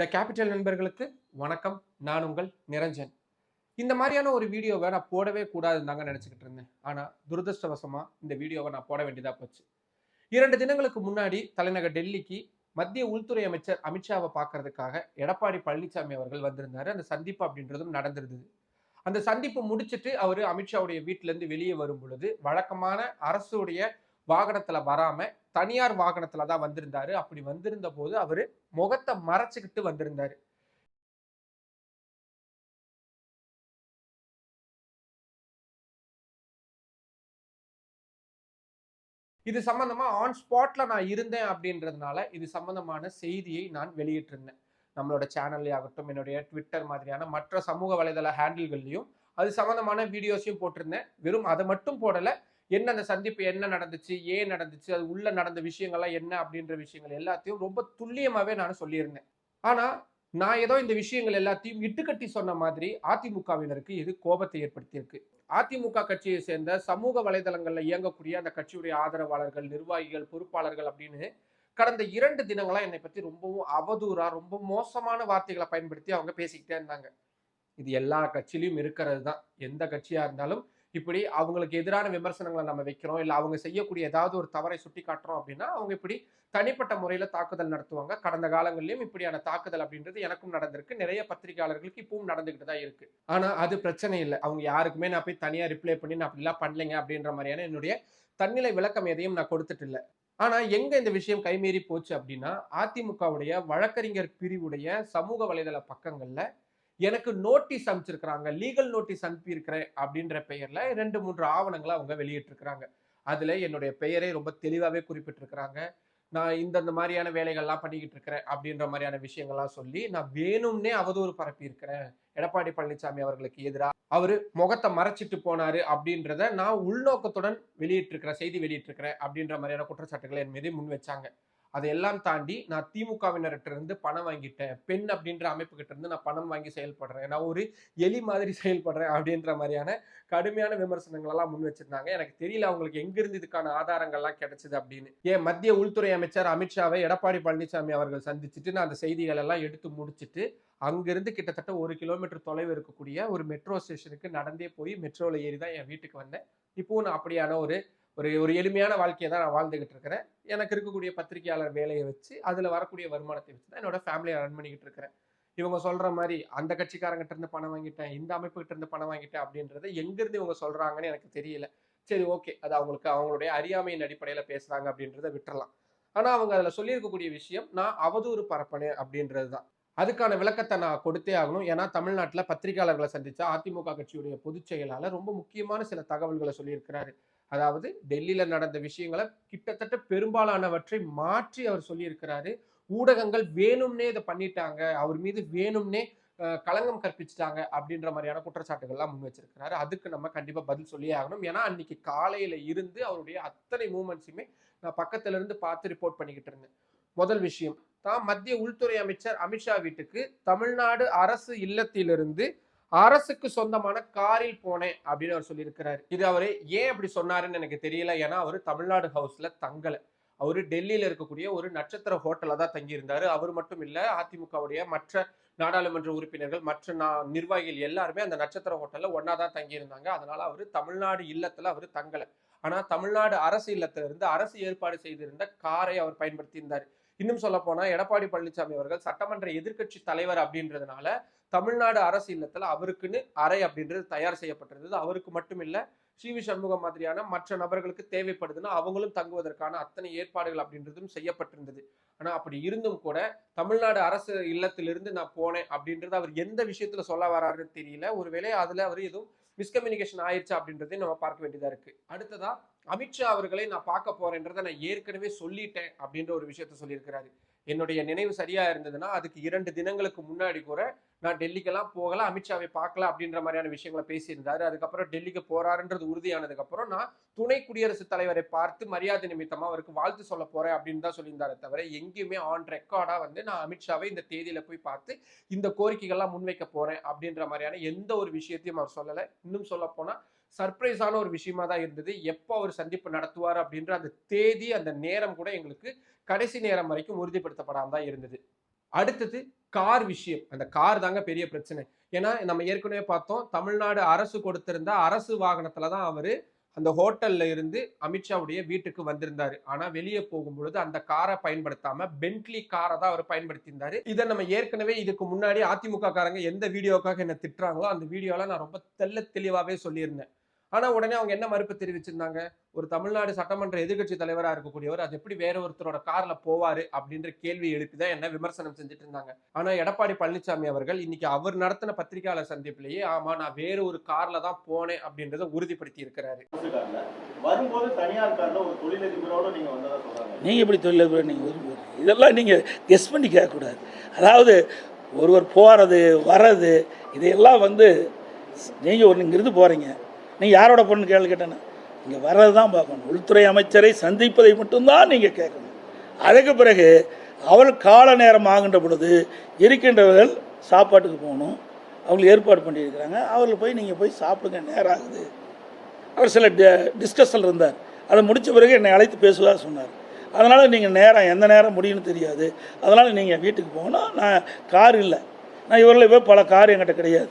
The capital நண்பர்களுக்கு வணக்கம். நான் உங்கள் நிரஞ்சன். இந்த மாதிரியான ஒரு வீடியோவை நான் போடவே கூடாதுன்னு தாங்க நினச்சிக்கிட்டு இருந்தேன். ஆனால் துரதிருஷ்டவசமாக இந்த வீடியோவை நான் போட வேண்டியதாக போச்சு. இரண்டு தினங்களுக்கு முன்னாடி தலைநகர் டெல்லிக்கு மத்திய உள்துறை அமைச்சர் அமித்ஷாவை பார்க்கறதுக்காக எடப்பாடி பழனிசாமி அவர்கள் வந்திருந்தாரு. அந்த சந்திப்பு அப்படின்றதும் நடந்திருந்தது. அந்த சந்திப்பு முடிச்சுட்டு அவர் அமித்ஷாவுடைய வீட்டிலேருந்து வெளியே வரும் பொழுது வழக்கமான அரசுடைய வாகனத்துல வராம தனியார் வாகனத்துல தான் வந்திருந்தாரு. அப்படி வந்திருந்த போது அவரு முகத்தை மறைச்சுக்கிட்டு வந்திருந்தாரு. இது சம்பந்தமா ஆன் ஸ்பாட்ல நான் இருந்தேன் அப்படின்றதுனால இது சம்பந்தமான செய்தியை நான் வெளியிட்டிருந்தேன். நம்மளோட சேனல்லே ஆகட்டும் என்னுடைய ட்விட்டர் மாதிரியான மற்ற சமூக வலைதள ஹேண்டில்கள்லையும் அது சம்பந்தமான வீடியோஸையும் போட்டிருந்தேன். வெறும் அதை மட்டும் போடல என்ன அந்த சந்திப்பு என்ன நடந்துச்சு ஏன் நடந்துச்சு அது உள்ள நடந்த விஷயங்கள்லாம் என்ன அப்படின்ற விஷயங்கள் எல்லாத்தையும் ரொம்ப துல்லியமாவே நான் சொல்லியிருந்தேன். ஆனா நான் ஏதோ இந்த விஷயங்கள் எல்லாத்தையும் இட்டுக்கட்டி சொன்ன மாதிரி அதிமுகவினருக்கு இது கோபத்தை ஏற்படுத்தியிருக்கு. அதிமுக கட்சியை சேர்ந்த சமூக வலைதளங்களில் இயங்கக்கூடிய அந்த கட்சியுடைய ஆதரவாளர்கள் நிர்வாகிகள் பொறுப்பாளர்கள் அப்படின்னு கடந்த இரண்டு தினங்களா என்னை பத்தி ரொம்பவும் அவதூறா ரொம்ப மோசமான வார்த்தைகளை பயன்படுத்தி அவங்க பேசிக்கிட்டே இருந்தாங்க. இது எல்லா கட்சியிலையும் இருக்கிறது தான். எந்த கட்சியா இருந்தாலும் இப்படி அவங்களுக்கு எதிரான விமர்சனங்களை நம்ம வைக்கிறோம் இல்லை அவங்க செய்யக்கூடிய ஏதாவது ஒரு தவறை சுட்டி காட்டுறோம் அப்படின்னா அவங்க இப்படி தனிப்பட்ட முறையில் தாக்குதல் நடத்துவாங்க. கடந்த காலங்களிலும் இப்படியான தாக்குதல் அப்படின்றது எனக்கும் நடந்திருக்கு. நிறைய பத்திரிகையாளர்களுக்கு இப்பவும் நடந்துகிட்டு தான் இருக்கு. ஆனால் அது பிரச்சனை இல்லை. அவங்க யாருக்குமே நான் போய் தனியாக ரிப்ளை பண்ணி நான் அப்படிலாம் பண்ணலைங்க அப்படின்ற மாதிரியான என்னுடைய தன்னிலை விளக்கம் எதையும் நான் கொடுத்துட்டு இல்லை. ஆனா எங்க இந்த விஷயம் கைமீறி போச்சு அப்படின்னா அதிமுகவுடைய வழக்கறிஞர் பிரிவுடைய சமூக வலைதள பக்கங்கள்ல எனக்கு நோட்டீஸ் அனுப்பிச்சிருக்கிறாங்க லீகல் நோட்டீஸ் அனுப்பியிருக்கிறேன் அப்படின்ற பெயரில் ரெண்டு மூன்று ஆவணங்களை அவங்க வெளியிட்டிருக்கிறாங்க. அதில் என்னுடைய பெயரை ரொம்ப தெளிவாகவே குறிப்பிட்டிருக்கிறாங்க. நான் இந்தந்த மாதிரியான வேலைகள்லாம் பண்ணிக்கிட்டு இருக்கிறேன் அப்படின்ற மாதிரியான விஷயங்கள்லாம் சொல்லி நான் வேணும்னே அவதூறு பரப்பியிருக்கிறேன். எடப்பாடி பழனிசாமி அவர்களுக்கு எதிராக அவர் முகத்தை மறைச்சிட்டு போனாரு அப்படின்றத நான் உள்நோக்கத்துடன் வெளியிட்டிருக்கிறேன் செய்தி வெளியிட்டிருக்கிறேன் அப்படின்ற மாதிரியான குற்றச்சாட்டுகளை என் மீது முன் வச்சாங்க. அதையெல்லாம் தாண்டி நான் திமுகவினர்கிட்ட இருந்து பணம் வாங்கிட்டேன். பெண் அப்படின்ற அமைப்பு கிட்ட இருந்து நான் பணம் வாங்கி செயல்படுறேன். நான் ஒரு எலி மாதிரி செயல்படுறேன் அப்படின்ற மாதிரியான கடுமையான விமர்சனங்கள் எல்லாம் முன் வச்சிருந்தாங்க. எனக்கு தெரியல அவங்களுக்கு எங்கிருந்து இதுக்கான ஆதாரங்கள்லாம் கிடைச்சது அப்படின்னு. ஏன் மத்திய உள்துறை அமைச்சர் அமித்ஷாவை எடப்பாடி பழனிசாமி அவர்கள் சந்திச்சுட்டு நான் அந்த செய்திகள் எல்லாம் எடுத்து முடிச்சுட்டு அங்கிருந்து கிட்டத்தட்ட ஒரு கிலோமீட்டர் தொலைவு இருக்கக்கூடிய ஒரு மெட்ரோ ஸ்டேஷனுக்கு நடந்தே போய் மெட்ரோவில் ஏறி தான் என் வீட்டுக்கு வந்தேன். இப்போவும் நான் அப்படியான ஒரு ஒரு ஒரு எளிமையான வாழ்க்கையை தான் நான் வாழ்ந்துகிட்டு இருக்கிறேன். எனக்கு இருக்கக்கூடிய பத்திரிகையாளர் வேலையை வச்சு அதில் வரக்கூடிய வருமானத்தை வச்சு தான் என்னோட ஃபேமிலியை ரன் பண்ணிக்கிட்டு இருக்கிறேன். இவங்க சொல்கிற மாதிரி அந்த கட்சிக்காரங்கிட்ட இருந்து பணம் வாங்கிட்டேன் இந்த அமைப்புகிட்ட இருந்து பணம் வாங்கிட்டேன் அப்படின்றத எங்கேருந்து இவங்க சொல்கிறாங்கன்னு எனக்கு தெரியல. சரி ஓகே அது அவங்களுக்கு அவங்களுடைய அறியாமையின் அடிப்படையில் பேசுகிறாங்க அப்படின்றத விட்டுறலாம். ஆனால் அவங்க அதில் சொல்லியிருக்கக்கூடிய விஷயம் நான் அவதூறு பரப்பினேன் அப்படின்றது தான். அதுக்கான விளக்கத்தை நான் கொடுத்தே ஆகணும். ஏன்னா தமிழ்நாட்டில் பத்திரிகையாளர்களை சந்தித்த அதிமுக கட்சியுடைய பொதுச் செயலாளர் ரொம்ப முக்கியமான சில தகவல்களை சொல்லியிருக்கிறாரு. அதாவது டெல்லியில நடந்த விஷயங்களை கிட்டத்தட்ட பெரும்பாலானவற்றை மாற்றி அவர் சொல்லியிருக்கிறாரு. ஊடகங்கள் வேணும்னே இதை பண்ணிட்டாங்க. அவர் மீது வேணும்னே களங்கம் கற்பிச்சிட்டாங்க அப்படின்ற மாதிரியான குற்றச்சாட்டுகள்லாம் முன் வச்சிருக்கிறாரு. அதுக்கு நம்ம கண்டிப்பா பதில் சொல்லியே ஆகணும். ஏன்னா அன்னைக்கு காலையில இருந்து அவருடைய அத்தனை மூமெண்ட்ஸுமே நான் பக்கத்துல இருந்து பார்த்து ரிப்போர்ட் பண்ணிக்கிட்டு இருந்தேன். முதல் விஷயம் தான் மத்திய உள்துறை அமைச்சர் அமித்ஷா வீட்டுக்கு தமிழ்நாடு அரசு இல்லத்திலிருந்து அரசுக்கு சொந்தமான காரில் போனேன் அப்படின்னு அவர் சொல்லியிருக்கிறாரு. இது அவர் ஏன் அப்படி சொன்னாருன்னு எனக்கு தெரியல. ஏன்னா அவர் தமிழ்நாடு ஹவுஸ்ல தங்கலை. அவரு டெல்லியில இருக்கக்கூடிய ஒரு நட்சத்திர ஹோட்டல்ல தான் தங்கியிருந்தாரு. அவர் மட்டும் இல்ல அதிமுகவுடைய மற்ற நாடாளுமன்ற உறுப்பினர்கள் மற்ற நிர்வாகிகள் எல்லாருமே அந்த நட்சத்திர ஹோட்டல்ல ஒன்னா தான் தங்கியிருந்தாங்க. அதனால அவர் தமிழ்நாடு இல்லத்துல அவர் தங்கலை. ஆனா தமிழ்நாடு அரசு இல்லத்திலிருந்து அரசு ஏற்பாடு செய்திருந்த காரை அவர் பயன்படுத்தி இருந்தார் இன்னும் சொல்ல போனா எடப்பாடி பழனிசாமி அவர்கள் சட்டமன்ற எதிர்கட்சி தலைவர் அப்படின்றதுனால தமிழ்நாடு அரசு இல்லத்துல அவருக்குன்னு அறை அப்படின்றது தயார் செய்யப்பட்டிருந்தது. அவருக்கு மட்டும் இல்ல வி சண்முகம் மாதிரியான மற்ற நபர்களுக்கு தேவைப்படுதுன்னா அவங்களும் தங்குவதற்கான அத்தனை ஏற்பாடுகள் அப்படின்றதும் செய்யப்பட்டிருந்தது. ஆனா அப்படி இருந்தும் கூட தமிழ்நாடு அரசு இல்லத்திலிருந்து நான் போனேன் அப்படின்றது அவர் எந்த விஷயத்துல சொல்ல வராருன்னு தெரியல. ஒருவேளை அதுல அவர் எதுவும் மிஸ்கம்யூனிகேஷன் ஆயிடுச்சு அப்படின்றதையும் நம்ம பார்க்க வேண்டியதா இருக்கு. அடுத்ததா அமித்ஷா அவர்களை நான் பார்க்க போறேன்றதை நான் ஏற்கனவே சொல்லிட்டேன் அப்படின்ற ஒரு விஷயத்த சொல்லியிருக்கிறாரு. என்னுடைய நினைவு சரியா இருந்ததுன்னா அதுக்கு இரண்டு தினங்களுக்கு முன்னாடி கூட நான் டெல்லிக்கெல்லாம் போகல அமித்ஷாவை பார்க்கல அப்படின்ற மாதிரியான விஷயங்களை பேசியிருந்தாரு. அதுக்கப்புறம் டெல்லிக்கு போறாருன்றது உறுதியானதுக்கப்புறம் நான் துணை குடியரசுத் தலைவரை பார்த்து மரியாதை நிமித்தமா அவருக்கு வாழ்த்து சொல்ல போறேன் அப்படின்னு தான் சொல்லியிருந்தாரு தவிர எங்கேயுமே ஆன் ரெக்கார்டா வந்து நான் அமித்ஷாவை இந்த தேதியில போய் பார்த்து இந்த கோரிக்கைகள்லாம் முன்வைக்க போறேன் அப்படின்ற மாதிரியான எந்த ஒரு விஷயத்தையும் அவர் சொல்லலை. இன்னும் சொல்ல போனா சர்ப்ரைஸான ஒரு விஷயமா தான் இருந்தது. எப்போ அவர் சந்திப்பு நடத்துவார் அப்படின்ற அந்த தேதி அந்த நேரம் கூட எங்களுக்கு கடைசி நேரம் வரைக்கும் உறுதிப்படுத்தப்படாம தான் இருந்தது. அடுத்தது கார் விஷயம். அந்த கார் தாங்க பெரிய பிரச்சனை. ஏன்னா நம்ம ஏற்கனவே பார்த்தோம் தமிழ்நாடு அரசு கொடுத்திருந்த அரசு வாகனத்துல தான் அவரு அந்த ஹோட்டல்ல இருந்து அமித்ஷாவுடைய வீட்டுக்கு வந்திருந்தாரு. ஆனா வெளியே போகும்பொழுது அந்த காரை பயன்படுத்தாம பென்ட்லி காரை தான் அவர் பயன்படுத்தியிருந்தாரு. இதை நம்ம ஏற்கனவே இதுக்கு முன்னாடி அதிமுக காரங்க எந்த வீடியோக்காக என்ன திட்டுறாங்களோ அந்த வீடியோல நான் ரொம்ப தெள்ள தெளிவாவே சொல்லியிருந்தேன். ஆனா உடனே அவங்க என்ன மறுப்பு தெரிவிச்சிருந்தாங்க? ஒரு தமிழ்நாடு சட்டமன்ற எதிர்க்கட்சி தலைவரா இருக்கக்கூடியவர் அது எப்படி வேற ஒருத்தரோட கார்ல போவாரு அப்படின்ற கேள்வி எழுப்பிதான் என்ன விமர்சனம் செஞ்சுட்டு இருந்தாங்க. ஆனா எடப்பாடி பழனிசாமி அவர்கள் இன்னைக்கு அவர் நடத்தின பத்திரிகையாளர் சந்திப்பிலேயே ஆமா நான் வேற ஒரு கார்ல தான் போனேன் அப்படின்றத உறுதிப்படுத்தி இருக்கிறாரு. வரும்போது தனியார் கார்ல ஒரு தொழிலதிபரோட நீங்க வந்ததா சொல்றாங்க. நீங்கள் எப்படி தொழிலதிபர் நீங்கள் ஒதுக்குறீங்க இதெல்லாம் நீங்கள் கெஸ் பண்ணி கேட்கக்கூடாது. அதாவது ஒருவர் போகிறது வர்றது இதையெல்லாம் வந்து நீங்கள் ஒரு இங்கிருந்து போகிறீங்க நீங்கள் யாரோட பொண்ணு கேள்வி கேட்டேன்னு? இங்கே வர்றது தான் பார்க்கணும். உள்துறை அமைச்சரை சந்திப்பதை மட்டும்தான் நீங்கள் கேட்கணும். அதுக்கு பிறகு அவள் கால நேரம் ஆகின்ற பொழுது இருக்கின்றவர்கள் சாப்பாட்டுக்கு போகணும். அவங்களுக்கு ஏற்பாடு பண்ணியிருக்கிறாங்க. அவர்கள் போய் நீங்கள் போய் சாப்பிடுங்க நேரம் ஆகுது. அவர் சில டிஸ்கஷன் இருந்தார். அதை முடித்த பிறகு என்னை அழைத்து பேசுவதாக சொன்னார். அதனால் நீங்கள் நேரம் எந்த நேரம் முடியும்னு தெரியாது. அதனால் நீங்கள் வீட்டுக்கு போகணும். நான் கார் இல்லை. நான் இவரில் போய் பல கார் என்கிட்ட கிடையாது.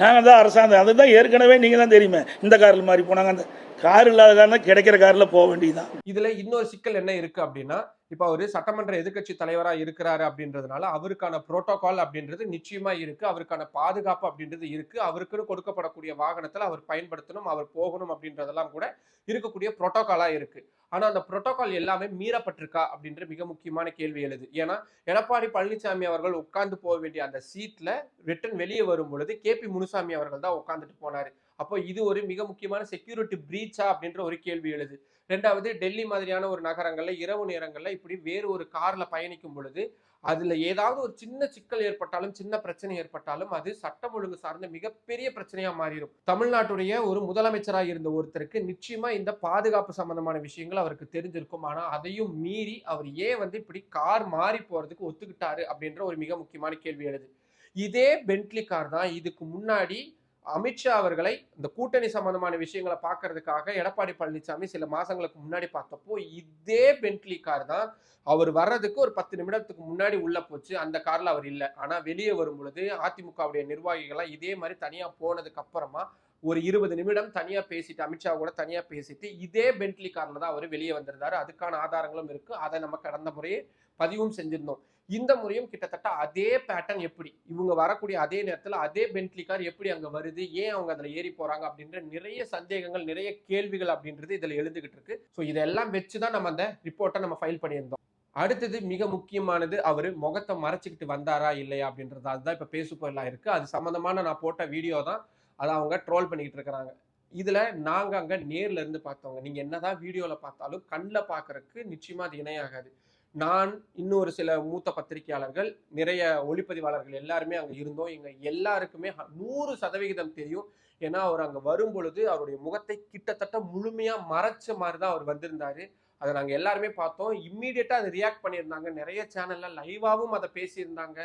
நாங்கள் தான் அரசாங்கம். அதுதான் ஏற்கனவே நீங்கள் தான் தெரியுமே. இந்த காரில் மாதிரி போனாங்க. அந்த கார் இல்லாத காரணம் கிடைக்கிற காரில் போக வேண்டியதுதான். இதில் இன்னொரு சிக்கல் என்ன இருக்குது அப்படின்னா இப்போ அவர் சட்டமன்ற எதிர்க்கட்சி தலைவராக இருக்கிறாரு அப்படின்றதுனால அவருக்கான புரோட்டோகால் அப்படின்றது நிச்சயமா இருக்கு. அவருக்கான பாதுகாப்பு அப்படின்றது இருக்கு. அவருக்குன்னு கொடுக்கப்படக்கூடிய வாகனத்தில் அவர் பயன்படுத்தணும் அவர் போகணும் அப்படின்றதெல்லாம் கூட இருக்கக்கூடிய புரோட்டோகாலா இருக்கு. ஆனா அந்த புரோட்டோகால் எல்லாமே மீறப்பட்டிருக்கா அப்படின்ற மிக முக்கியமான கேள்வி எழுது. ஏன்னா எடப்பாடி பழனிசாமி அவர்கள் உட்கார்ந்து போக வேண்டிய அந்த சீட்ல ரிட்டன் வெளியே வரும் பொழுது கே பி முனுசாமி அவர்கள் தான் உட்கார்ந்துட்டு போனாரு. அப்போ இது ஒரு மிக முக்கியமான செக்யூரிட்டி பிரீச்சா அப்படின்ற ஒரு கேள்வி எழுது. ரெண்டாவது டெல்லி மாதிரியான ஒரு நகரங்களில் இரவு நேரங்களில் இப்படி வேறு ஒரு காரில் பயணிக்கும் பொழுது அதில் ஏதாவது ஒரு சின்ன சிக்கல் ஏற்பட்டாலும் சின்ன பிரச்சனை ஏற்பட்டாலும் அது சட்டம் ஒழுங்கு சார்ந்த மிகப்பெரிய பிரச்சனையாக மாறிடும் தமிழ்நாட்டுடைய ஒரு முதலமைச்சராக இருந்த ஒருத்தருக்கு நிச்சயமாக இந்த பாதுகாப்பு சம்பந்தமான விஷயங்கள் அவருக்கு தெரிஞ்சிருக்கும். ஆனால் அதையும் மீறி அவர் ஏன் வந்து இப்படி கார் மாறி போகிறதுக்கு ஒத்துக்கிட்டாரு அப்படின்ற ஒரு மிக முக்கியமான கேள்வி எழுது. இதே பென்ட்லி கார் தான் இதுக்கு முன்னாடி அமித்ஷா அவர்களை இந்த கூட்டணி சம்பந்தமான விஷயங்களை பார்க்கறதுக்காக எடப்பாடி பழனிசாமி சில மாசங்களுக்கு முன்னாடி பார்த்தப்போ இதே பென்ட்லி கார் தான் அவர் வர்றதுக்கு ஒரு பத்து நிமிடத்துக்கு முன்னாடி உள்ள போச்சு. அந்த கார்ல அவர் இல்லை. ஆனா வெளியே வரும் பொழுது அதிமுகவுடைய நிர்வாகிகள்லாம் இதே மாதிரி தனியா போனதுக்கு அப்புறமா ஒரு இருபது நிமிடம் தனியா பேசிட்டு அமித்ஷா கூட தனியா பேசிட்டு இதே பென்ட்லி கார்ல தான் அவர் வெளியே வந்திருந்தாரு. அதுக்கான ஆதாரங்களும் இருக்கு. அதை நம்ம கடந்த முறையே பதிவும் செஞ்சிருந்தோம். இந்த முறையும் கிட்டத்தட்ட அதே பேட்டர்ன் எப்படி? இவங்க வரக்கூடிய அதே நேரத்தில் அதே பென்ட்லி கார் எப்படி அங்கே வருது? ஏன் அவங்க அதில் ஏறி போகிறாங்க அப்படின்ற நிறைய சந்தேகங்கள் நிறைய கேள்விகள் அப்படின்றது இதில் எழுந்துகிட்டு இருக்கு. ஸோ இதெல்லாம் வச்சு தான் நம்ம அந்த ரிப்போர்ட்டை நம்ம ஃபைல் பண்ணியிருந்தோம். அடுத்தது மிக முக்கியமானது அவர் முகத்தை மறைச்சிக்கிட்டு வந்தாரா இல்லையா அப்படின்றது. அதுதான் இப்போ பேசு இருக்குது அது சம்மந்தமான நான் போட்ட வீடியோ தான் அதை அவங்க ட்ரோல் பண்ணிக்கிட்டு இருக்கிறாங்க. இதில் நாங்கள் அங்கே நேரில் இருந்து பார்த்தவங்க. நீங்கள் என்னதான் வீடியோவில் பார்த்தாலும் கண்ணில் பார்க்கறதுக்கு நிச்சயமாக அது இணையாகாது. நான் இன்னொரு சில மூத்த பத்திரிகையாளர்கள் நிறைய ஒளிப்பதிவாளர்கள் எல்லாருமே அங்கே இருந்தோம். எங்கள் எல்லாருக்குமே நூறு சதவிகிதம் தெரியும். ஏன்னா அவர் அங்கே வரும் பொழுது அவருடைய முகத்தை கிட்டத்தட்ட முழுமையாக மறைச்ச மாதிரி தான் அவர் வந்திருந்தார். அதை நாங்கள் எல்லாருமே பார்த்தோம். இம்மீடியட்டாக அதை ரியாக்ட் பண்ணியிருந்தாங்க. நிறைய சேனலில் லைவாகவும் அதை பேசியிருந்தாங்க.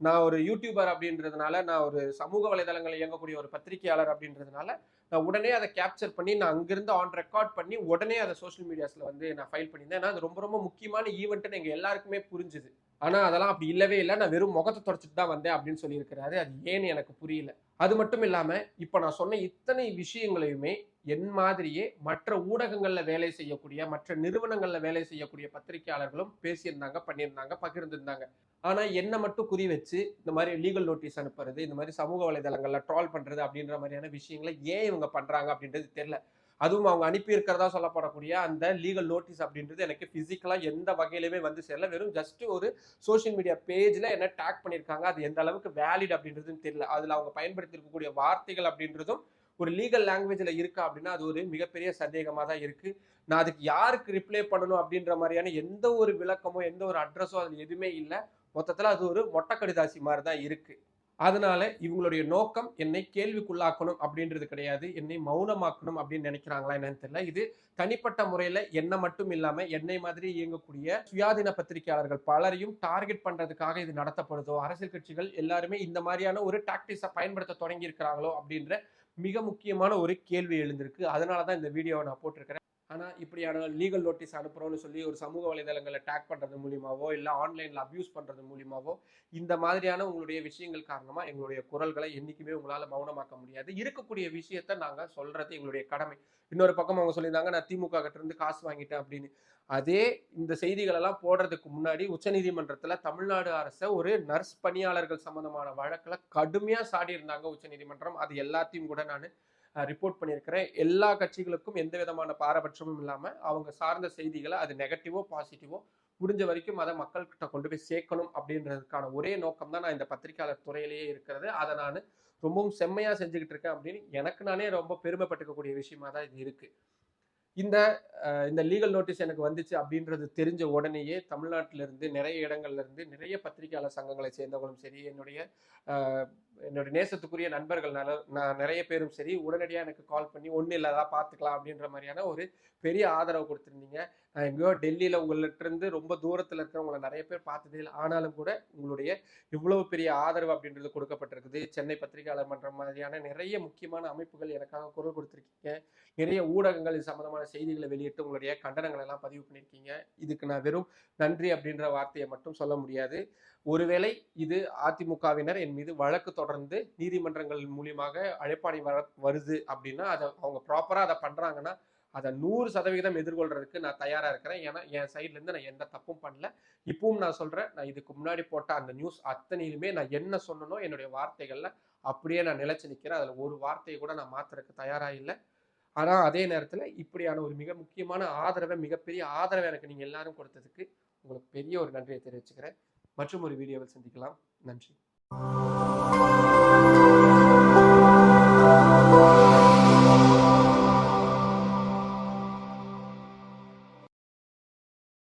நான் ஒரு யூடியூபர் அப்படின்றதுனால நான் ஒரு சமூக வலைதளங்களில் இயங்கக்கூடிய ஒரு பத்திரிகையாளர் அப்படின்றதுனால நான் உடனே அதை கேப்சர் பண்ணி நான் அங்கிருந்து ஆன் ரெக்கார்ட் பண்ணி உடனே அதை சோஷியல் மீடியாஸில் வந்து நான் ஃபைல் பண்ணியிருந்தேன். ஏன்னா அது ரொம்ப ரொம்ப முக்கியமான ஈவெண்ட்டுன்னு எங்கள் எல்லாருக்குமே புரிஞ்சுது. ஆனால் அதெல்லாம் அப்படி இல்லவே இல்லை. நான் வெறும் முகத்தை தொடச்சிட்டு தான் வந்தேன் அப்படின்னு சொல்லியிருக்கிறாரு. அது ஏன்னு எனக்கு புரியல. அது மட்டும் இல்லாமல் இப்போ நான் சொன்ன இத்தனை விஷயங்களையுமே என் மாதிரியே மற்ற ஊடகங்களில் வேலை செய்யக்கூடிய மற்ற நிறுவனங்களில் வேலை செய்யக்கூடிய பத்திரிகையாளர்களும் பேசியிருந்தாங்க பண்ணியிருந்தாங்க பகிர்ந்திருந்தாங்க. ஆனா என்ன மட்டும் குறி வச்சு இந்த மாதிரி லீகல் நோட்டீஸ் அனுப்புறது இந்த மாதிரி சமூக வலைதளங்கள்ல ட்ரால் பண்றது அப்படின்ற மாதிரியான விஷயங்களை ஏன் இவங்க பண்றாங்க அப்படின்றது தெரியல. அதுவும் அவங்க அனுப்பியிருக்கிறதா சொல்லப்படக்கூடிய அந்த லீகல் நோட்டீஸ் அப்படின்றது எனக்கு பிசிக்கலா எந்த வகையிலுமே வந்து சேரல. வெறும் ஜஸ்ட் ஒரு சோஷியல் மீடியா பேஜ்ல என்ன டேக் பண்ணியிருக்காங்க. அது எந்த அளவுக்கு வேலிட் அப்படின்றதுன்னு தெரியல. அதுல அவங்க பயன்படுத்தி இருக்கக்கூடிய வார்த்தைகள் அப்படின்றதும் ஒரு லீகல் லாங்குவேஜில் இருக்கா அப்படின்னா அது ஒரு மிகப்பெரிய சந்தேகமாக தான் இருக்குது நான் அதுக்கு யாருக்கு ரிப்ளை பண்ணணும் அப்படின்ற மாதிரியான எந்த ஒரு விளக்கமோ எந்த ஒரு அட்ரஸோ அதில் எதுவுமே இல்லை. மொத்தத்தில் அது ஒரு மொட்டை கடிதாசி மாதிரி தான் இருக்கு. அதனால இவங்களுடைய நோக்கம் என்னை கேள்விக்குள்ளாக்கணும் அப்படின்றது கிடையாது. என்னை மௌனமாக்கணும் அப்படின்னு நினைக்கிறாங்களா என்னன்னு தெரியல. இது தனிப்பட்ட முறையில் என்ன மட்டும் இல்லாம என்னை மாதிரி இயங்கக்கூடிய சுயாதீன பத்திரிகையாளர்கள் பலரையும் டார்கெட் பண்றதுக்காக இது நடத்தப்படுதோ அரசியல் கட்சிகள் எல்லாருமே இந்த மாதிரியான ஒரு டாக்டிஸை பயன்படுத்த தொடங்கி இருக்கிறாங்களோ அப்படின்ற மிக முக்கியமான ஒரு கேள்வி எழுந்திருக்கு. அதனால தான் இந்த வீடியோவை நான் போட்டிருக்கிறேன். ஆனால் இப்படியான லீகல் நோட்டீஸ் அனுப்புகிறோன்னு சொல்லி ஒரு சமூக வலைதளங்களை டேக் பண்ணுறது மூலியமாவோ இல்லை ஆன்லைனில் அப்யூஸ் பண்ணுறது மூலியமாவோ இந்த மாதிரியான உங்களுடைய விஷயங்கள் காரணமாக எங்களுடைய குரல்களை என்றைக்குமே உங்களால் மௌனமாக்க முடியாது. இருக்கக்கூடிய விஷயத்த நாங்கள் சொல்கிறது எங்களுடைய கடமை. இன்னொரு பக்கம் அவங்க சொல்லியிருந்தாங்க நான் திமுக கிட்டேருந்து காசு வாங்கிட்டேன் அப்படின்னு. அதே இந்த செய்திகளெல்லாம் போடுறதுக்கு முன்னாடி உச்சநீதிமன்றத்தில் தமிழ்நாடு அரசை ஒரு நர்ஸ் பணியாளர்கள் சம்பந்தமான வழக்கில் கடுமையாக சாடி இருந்தாங்க உச்சநீதிமன்றம். அது எல்லாத்தையும் கூட நான் ரிப்போர்ட் பண்ணியிருக்கிறேன். எல்லா கட்சிகளுக்கும் எந்த விதமான பாரபட்சமும் இல்லாமல் அவங்க சார்ந்த செய்திகளை அது நெகட்டிவோ பாசிட்டிவோ முடிஞ்ச வரைக்கும் அதை மக்கள்கிட்ட கொண்டு போய் சேர்க்கணும் அப்படின்றதுக்கான ஒரே நோக்கம் தான் நான் இந்த பத்திரிகையாளர் துறையிலேயே இருக்கிறது. அதை நான் ரொம்பவும் செம்மையாக செஞ்சுக்கிட்டு இருக்கேன் அப்படின்னு எனக்கு நானே ரொம்ப பெருமைப்பட்டுக்கக்கூடிய விஷயமா தான் இது இருக்குது இந்த இந்த லீகல் நோட்டீஸ் எனக்கு வந்துச்சு அப்படின்றது தெரிஞ்ச உடனேயே தமிழ்நாட்டிலிருந்து நிறைய இடங்கள்லேருந்து நிறைய பத்திரிகையாளர் சங்கங்களை சேர்ந்தவங்களும் சரி என்னுடைய என்னுடைய நேசத்துக்குரிய நண்பர்கள்னால நான் நிறைய பேரும் சரி உடனடியாக எனக்கு கால் பண்ணி ஒன்றும் இல்லாதா பார்த்துக்கலாம் அப்படின்ற மாதிரியான ஒரு பெரிய ஆதரவு கொடுத்துருந்தீங்க. நான் எங்கேயோ டெல்லியில் உங்கள்கிட்ட இருந்து ரொம்ப தூரத்தில் இருக்கிறவங்கள நிறைய பேர் பார்த்ததே இல்லை. ஆனாலும் கூட உங்களுடைய இவ்வளவு பெரிய ஆதரவு அப்படின்றது கொடுக்கப்பட்டிருக்குது. சென்னை பத்திரிகையாளர் மன்றம் மாதிரியான நிறைய முக்கியமான அமைப்புகள் எனக்காக குரல் கொடுத்துருக்கீங்க. நிறைய ஊடகங்கள் இது சம்மந்தமான செய்திகளை வெளியிட்டு உங்களுடைய கண்டனங்களை எல்லாம் பதிவு பண்ணியிருக்கீங்க. இதுக்கு நான் வெறும் நன்றி அப்படின்ற வார்த்தையை மட்டும் சொல்ல முடியாது. ஒருவேளை இது அதிமுகவினர் என் மீது வழக்கு தொடர்ந்து நீதிமன்றங்கள் மூலியமாக அழைப்பாணி வர வருது அப்படின்னா அதை அவங்க ப்ராப்பராக அதை பண்ணுறாங்கன்னா அதை நூறு சதவிகிதம் எதிர்கொள்றதுக்கு நான் தயாராக இருக்கிறேன். ஏன்னா என் சைட்லேருந்து நான் எந்த தப்பும் பண்ணல. இப்பவும் நான் சொல்கிறேன் நான் இதுக்கு முன்னாடி போட்ட அந்த நியூஸ் அத்தனையிலுமே நான் என்ன சொன்னனோ என்னுடைய வார்த்தைகளில் அப்படியே நான் நிலச்சி நிற்கிறேன் அதில் ஒரு வார்த்தையை கூட நான் மாற்றுறதுக்கு தயாராக இல்லை. ஆனால் அதே நேரத்தில் இப்படியான ஒரு மிக முக்கியமான ஆதரவை மிகப்பெரிய ஆதரவை எனக்கு நீங்கள் எல்லாரும் கொடுத்ததுக்கு உங்களுக்கு பெரிய ஒரு நன்றியை தெரிவிச்சுக்கிறேன். மற்றும் ஒரு வீடியோவில் சந்திக்கலாம். நன்றி. Bye.